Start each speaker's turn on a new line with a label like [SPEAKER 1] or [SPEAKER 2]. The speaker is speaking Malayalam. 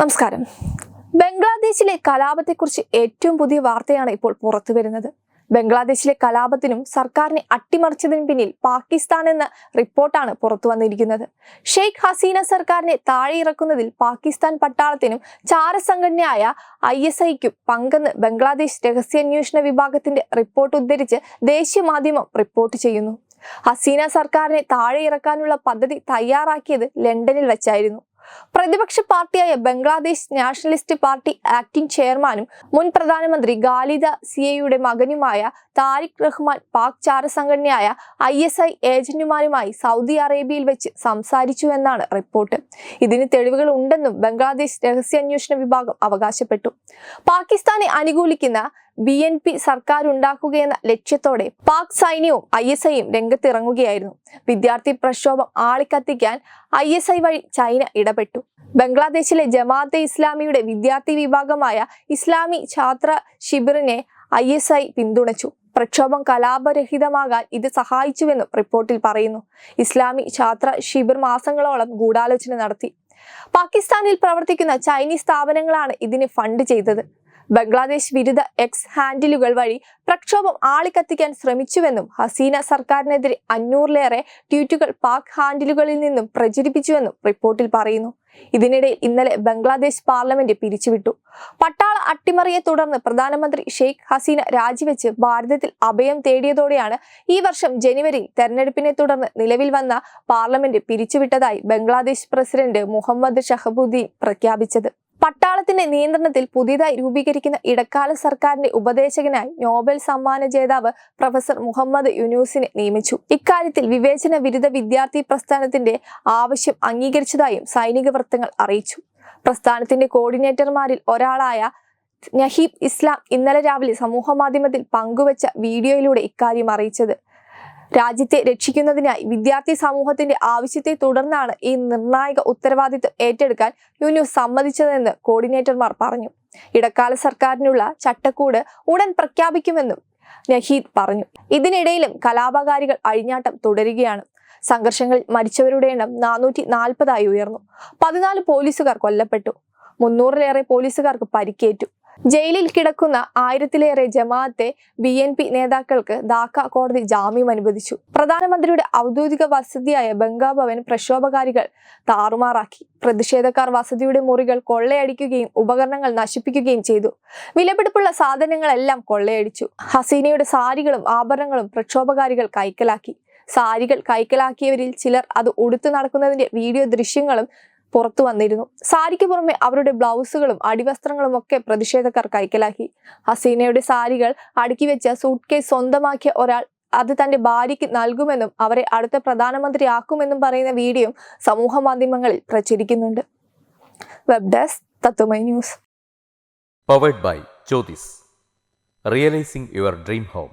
[SPEAKER 1] നമസ്കാരം. ബംഗ്ലാദേശിലെ കലാപത്തെക്കുറിച്ച് ഏറ്റവും പുതിയ വാർത്തയാണ് ഇപ്പോൾ പുറത്തു വരുന്നത്. ബംഗ്ലാദേശിലെ കലാപത്തിനും സർക്കാരിനെ അട്ടിമറിച്ചതിനും പിന്നിൽ പാകിസ്ഥാൻ എന്ന റിപ്പോർട്ടാണ് പുറത്തു വന്നിരിക്കുന്നത്. ഷെയ്ഖ് ഹസീന സർക്കാരിനെ താഴെ ഇറക്കുന്നതിൽ പാകിസ്ഥാൻ പട്ടാളത്തിനും ചാരസംഘടനയായ ഐ എസ് ഐക്കും പങ്കെന്ന് ബംഗ്ലാദേശ് രഹസ്യാന്വേഷണ വിഭാഗത്തിന്റെ റിപ്പോർട്ട് ഉദ്ധരിച്ച് ദേശീയ മാധ്യമം റിപ്പോർട്ട് ചെയ്യുന്നു. ഹസീന സർക്കാരിനെ താഴെ ഇറക്കാനുള്ള പദ്ധതി തയ്യാറാക്കിയത് ലണ്ടനിൽ വെച്ചായിരുന്നു. പ്രതിപക്ഷ പാർട്ടിയായ ബംഗ്ലാദേശ് നാഷണലിസ്റ്റ് പാർട്ടി ആക്ടിംഗ് ചെയർമാനും മുൻ പ്രധാനമന്ത്രി ഖാലിദ സിയയുടെ മകനുമായ താരിഖ് റഹ്മാൻ പാക് ചാരസംഘടനയായ ഐ എസ് ഐ ഏജന്റുമാരുമായി സൗദി അറേബ്യയിൽ വെച്ച് സംസാരിച്ചുവെന്നാണ് റിപ്പോർട്ട്. ഇതിന് തെളിവുകൾ ഉണ്ടെന്നും ബംഗ്ലാദേശ് രഹസ്യാന്വേഷണ വിഭാഗം അവകാശപ്പെട്ടു. പാകിസ്ഥാനെ അനുകൂലിക്കുന്ന ബി എൻ പി സർക്കാർ ഉണ്ടാക്കുകയെന്ന ലക്ഷ്യത്തോടെ പാക് സൈന്യവും ഐ എസ് ഐയും രംഗത്തിറങ്ങുകയായിരുന്നു. വിദ്യാർത്ഥി പ്രക്ഷോഭം ആളിക്കത്തിക്കാൻ ഐ എസ് ഐ വഴി ചൈന ഇടപെട്ടു. ബംഗ്ലാദേശിലെ ജമാഅത്തെ ഇസ്ലാമിയുടെ വിദ്യാർത്ഥി വിഭാഗമായ ഇസ്ലാമി ഛാത്ര ശിബിറിനെ ഐ എസ് ഐ പിന്തുണച്ചു. പ്രക്ഷോഭം കലാപരഹിതമാകാൻ ഇത് സഹായിച്ചുവെന്നും റിപ്പോർട്ടിൽ പറയുന്നു. ഇസ്ലാമി ഛാത്ര ശിബിർ മാസങ്ങളോളം ഗൂഢാലോചന നടത്തി. പാകിസ്ഥാനിൽ പ്രവർത്തിക്കുന്ന ചൈനീസ് സ്ഥാപനങ്ങളാണ് ഇതിന് ഫണ്ട് ചെയ്തത്. ബംഗ്ലാദേശ് വിരുദ്ധ എക്സ് ഹാൻഡിലുകൾ വഴി പ്രക്ഷോഭം ആളിക്കത്തിക്കാൻ ശ്രമിച്ചുവെന്നും ഹസീന സർക്കാരിനെതിരെ അഞ്ഞൂറിലേറെ ട്വീറ്റുകൾ പാക് ഹാൻഡിലുകളിൽ നിന്നും പ്രചരിപ്പിച്ചുവെന്നും റിപ്പോർട്ടിൽ പറയുന്നു. ഇതിനിടെ ഇന്നലെ ബംഗ്ലാദേശ് പാർലമെന്റ് പിരിച്ചുവിട്ടു. പട്ടാള അട്ടിമറിയെ തുടർന്ന് പ്രധാനമന്ത്രി ഷെയ്ഖ് ഹസീന രാജിവെച്ച് ഭാരതത്തിൽ അഭയം തേടിയതോടെയാണ് ഈ വർഷം ജനുവരി തെരഞ്ഞെടുപ്പിനെ തുടർന്ന് നിലവിൽ വന്ന പാർലമെന്റ് പിരിച്ചുവിട്ടതായി ബംഗ്ലാദേശ് പ്രസിഡന്റ് മുഹമ്മദ് ഷഹബുദ്ദീൻ പ്രഖ്യാപിച്ചത്. പട്ടാളത്തിന്റെ നിയന്ത്രണത്തിൽ പുതിയതായി രൂപീകരിക്കുന്ന ഇടക്കാല സർക്കാരിന്റെ ഉപദേശകനായി നോബൽ സമ്മാന ജേതാവ് പ്രൊഫസർ മുഹമ്മദ് യുനൂസിനെ നിയമിച്ചു. ഇക്കാര്യത്തിൽ വിവേചന വിരുദ്ധ വിദ്യാർത്ഥി പ്രസ്ഥാനത്തിന്റെ ആവശ്യം അംഗീകരിച്ചതായും സൈനിക വൃത്തങ്ങൾ അറിയിച്ചു. പ്രസ്ഥാനത്തിന്റെ കോർഡിനേറ്റർമാരിൽ ഒരാളായ നഹീബ് ഇസ്ലാം ഇന്നലെ രാവിലെ സമൂഹ മാധ്യമത്തിൽ പങ്കുവച്ച വീഡിയോയിലൂടെ ഇക്കാര്യം അറിയിച്ചത് രാജ്യത്തെ രക്ഷിക്കുന്നതിനായി വിദ്യാർത്ഥി സമൂഹത്തിന്റെ ആവശ്യത്തെ തുടർന്നാണ് ഈ നിർണായക ഉത്തരവാദിത്വം ഏറ്റെടുക്കാൻ യുനു സമ്മതിച്ചതെന്ന് കോർഡിനേറ്റർമാർ പറഞ്ഞു. ഇടക്കാല സർക്കാരിനുള്ള ചട്ടക്കൂട് ഉടൻ പ്രഖ്യാപിക്കുമെന്നും നഹീദ് പറഞ്ഞു. ഇതിനിടയിലും കലാപകാരികൾ അഴിഞ്ഞാട്ടം തുടരുകയാണ്. സംഘർഷങ്ങളിൽ മരിച്ചവരുടെ എണ്ണം നാനൂറ്റി നാൽപ്പതായി ഉയർന്നു. പതിനാല് പോലീസുകാർ കൊല്ലപ്പെട്ടു. മുന്നൂറിലേറെ പോലീസുകാർക്ക് പരിക്കേറ്റു. ജയിലിൽ കിടക്കുന്ന ആയിരത്തിലേറെ ജമാഅത്തെ ബി എൻ പി നേതാക്കൾക്ക് ധാക്ക കോടതി ജാമ്യം അനുവദിച്ചു. പ്രധാനമന്ത്രിയുടെ ഔദ്യോഗിക വസതിയായ ബംഗാഭവൻ പ്രക്ഷോഭകാരികൾ താറുമാറാക്കി. പ്രതിഷേധക്കാർ വസതിയുടെ മുറികൾ കൊള്ളയടിക്കുകയും ഉപകരണങ്ങൾ നശിപ്പിക്കുകയും ചെയ്തു. വിലപിടിപ്പുള്ള സാധനങ്ങളെല്ലാം കൊള്ളയടിച്ചു. ഹസീനയുടെ സാരികളും ആഭരണങ്ങളും പ്രക്ഷോഭകാരികൾ കൈക്കലാക്കി. സാരികൾ കൈക്കലാക്കിയവരിൽ ചിലർ അത് ഉടുത്തു നടക്കുന്നതിന്റെ വീഡിയോ ദൃശ്യങ്ങളും പുറത്തു വന്നിരുന്നു. സാരിക്ക് പുറമെ അവരുടെ ബ്ലൗസുകളും അടിവസ്ത്രങ്ങളും ഒക്കെ പ്രതിഷേധക്കാർ കൈക്കലാക്കി ഹസീനയുടെ സാരികൾ അടുക്കി വെച്ച സൂട്ട് കേസ് സ്വന്തമാക്കിയ ഒരാൾ അത് തന്റെ ഭാര്യയ്ക്ക് നൽകുമെന്നും അവരെ അടുത്ത പ്രധാനമന്ത്രി ആക്കുമെന്നും പറയുന്ന വീഡിയോ സമൂഹ മാധ്യമങ്ങളിൽ പ്രചരിക്കുന്നുണ്ട്. Web desk Tatwamayi news
[SPEAKER 2] powered by Jyothis realising your dream home